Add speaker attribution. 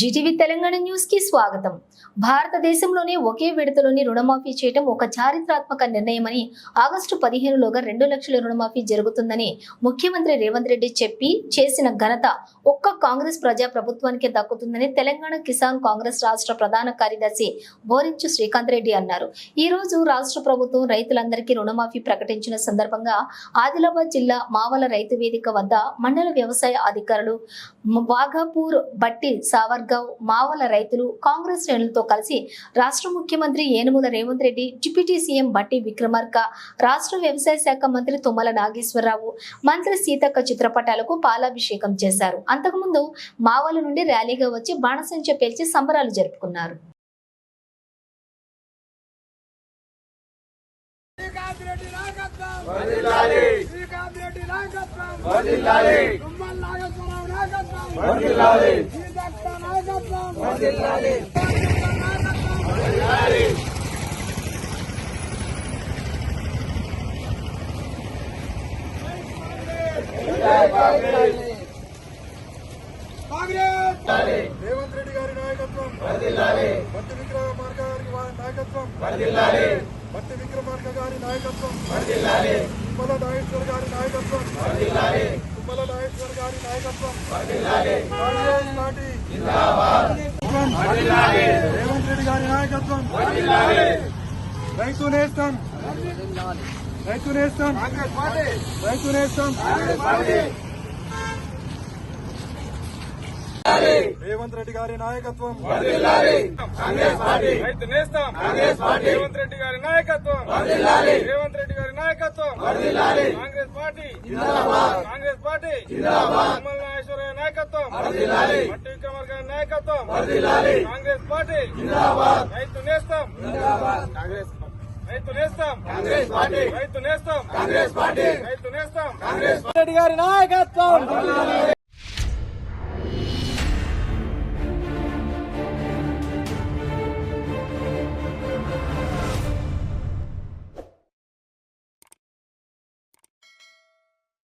Speaker 1: Zee TV Telangana న్యూస్కి స్వాగతం. భారతదేశంలోనే ఒకే విడతలోని రుణమాఫీ చేయటం ఒక చారిత్రాత్మక నిర్ణయమని ఆగస్టు పదిహేనులోగా రెండు లక్షల రుణమాఫీ జరుగుతుందని ముఖ్యమంత్రి రేవంత్ రెడ్డి చెప్పి చేసిన ఘనత ఒక్క కాంగ్రెస్ ప్రజా ప్రభుత్వానికే దక్కుతుందని తెలంగాణ కిసాన్ కాంగ్రెస్ రాష్ట్ర ప్రధాన కార్యదర్శి బోరించు శ్రీకాంత్ రెడ్డి అన్నారు. ఈ రోజు రాష్ట్ర ప్రభుత్వం రైతులందరికీ రుణమాఫీ ప్రకటించిన సందర్భంగా ఆదిలాబాద్ జిల్లా మావల రైతు వేదిక వద్ద మండల వ్యవసాయ అధికారులు వాఘాపూర్ బట్టి సావర్గావ్ మావల రైతులు కాంగ్రెస్ శ్రేణులతో కలిసి రాష్ట్ర ముఖ్యమంత్రి ఏనుముల రేవంత్ రెడ్డి డిప్యూటీ సీఎం బట్టి విక్రమార్క రాష్ట్ర వ్యవసాయ శాఖ మంత్రి తుమ్మల నాగేశ్వరరావు మంత్రి సీతక్క చిత్రపటాలకు పాలాభిషేకం చేశారు. అంతకుముందు మావల నుండి ర్యాలీగా వచ్చి బాణసంచ పేల్చి సంబరాలు జరుపుకున్నారు.
Speaker 2: శ్రీకాంత్ రేవంత్ రెడ్డి గారి నాయకత్వం
Speaker 3: వర్ధిల్లాలి.
Speaker 2: భట్టి విక్రమార్క గారి వా- నాయకత్వం
Speaker 3: వర్ధిల్లాలి.
Speaker 2: భట్టి విక్రమార్క గారి నాయకత్వం
Speaker 3: వర్ధిల్లాలి.
Speaker 2: తుమ్మల నాగేశ్వర్ గారి నాయకత్వం
Speaker 3: వర్ధిల్లాలి.
Speaker 2: తుమ్మల నాగేశ్వర్ గారి నాయకత్వం
Speaker 3: వర్ధిల్లాలి.
Speaker 2: కాంగ్రెస్ పార్టీ. రేవంత్ రెడ్డి గారి నాయకత్వం. రైతు నేస్తం. రైతు నేస్తం. రైతు నేస్తం. రేవంత్ రెడ్డి గారి నాయకత్వం.
Speaker 3: వర్ధిల్లాలి. కాంగ్రెస్ పార్టీ.
Speaker 2: రైతు నేస్తం.
Speaker 3: కాంగ్రెస్ పార్టీ.
Speaker 2: రేవంత్ రెడ్డి గారి నాయకత్వం. రేవంత్ రెడ్డి గారి నాయకత్వం. కాంగ్రెస్ పార్టీ.
Speaker 3: జిందాబాద్.
Speaker 2: కాంగ్రెస్ పార్టీ. నాయకత్వం. భట్టి విక్రమార్క నాయకత్వం. కాంగ్రెస్ పార్టీ.
Speaker 3: జిందాబాద్.
Speaker 2: రైతు నేస్తం.
Speaker 3: కాంగ్రెస్
Speaker 2: రైతు నేస్తం.
Speaker 3: కాంగ్రెస్ పార్టీ.
Speaker 2: రైతు నేస్తం.
Speaker 3: కాంగ్రెస్ పార్టీ.
Speaker 2: రైతు నేస్తం.
Speaker 3: కాంగ్రెస్
Speaker 2: రెడ్డి గారి నాయకత్వం.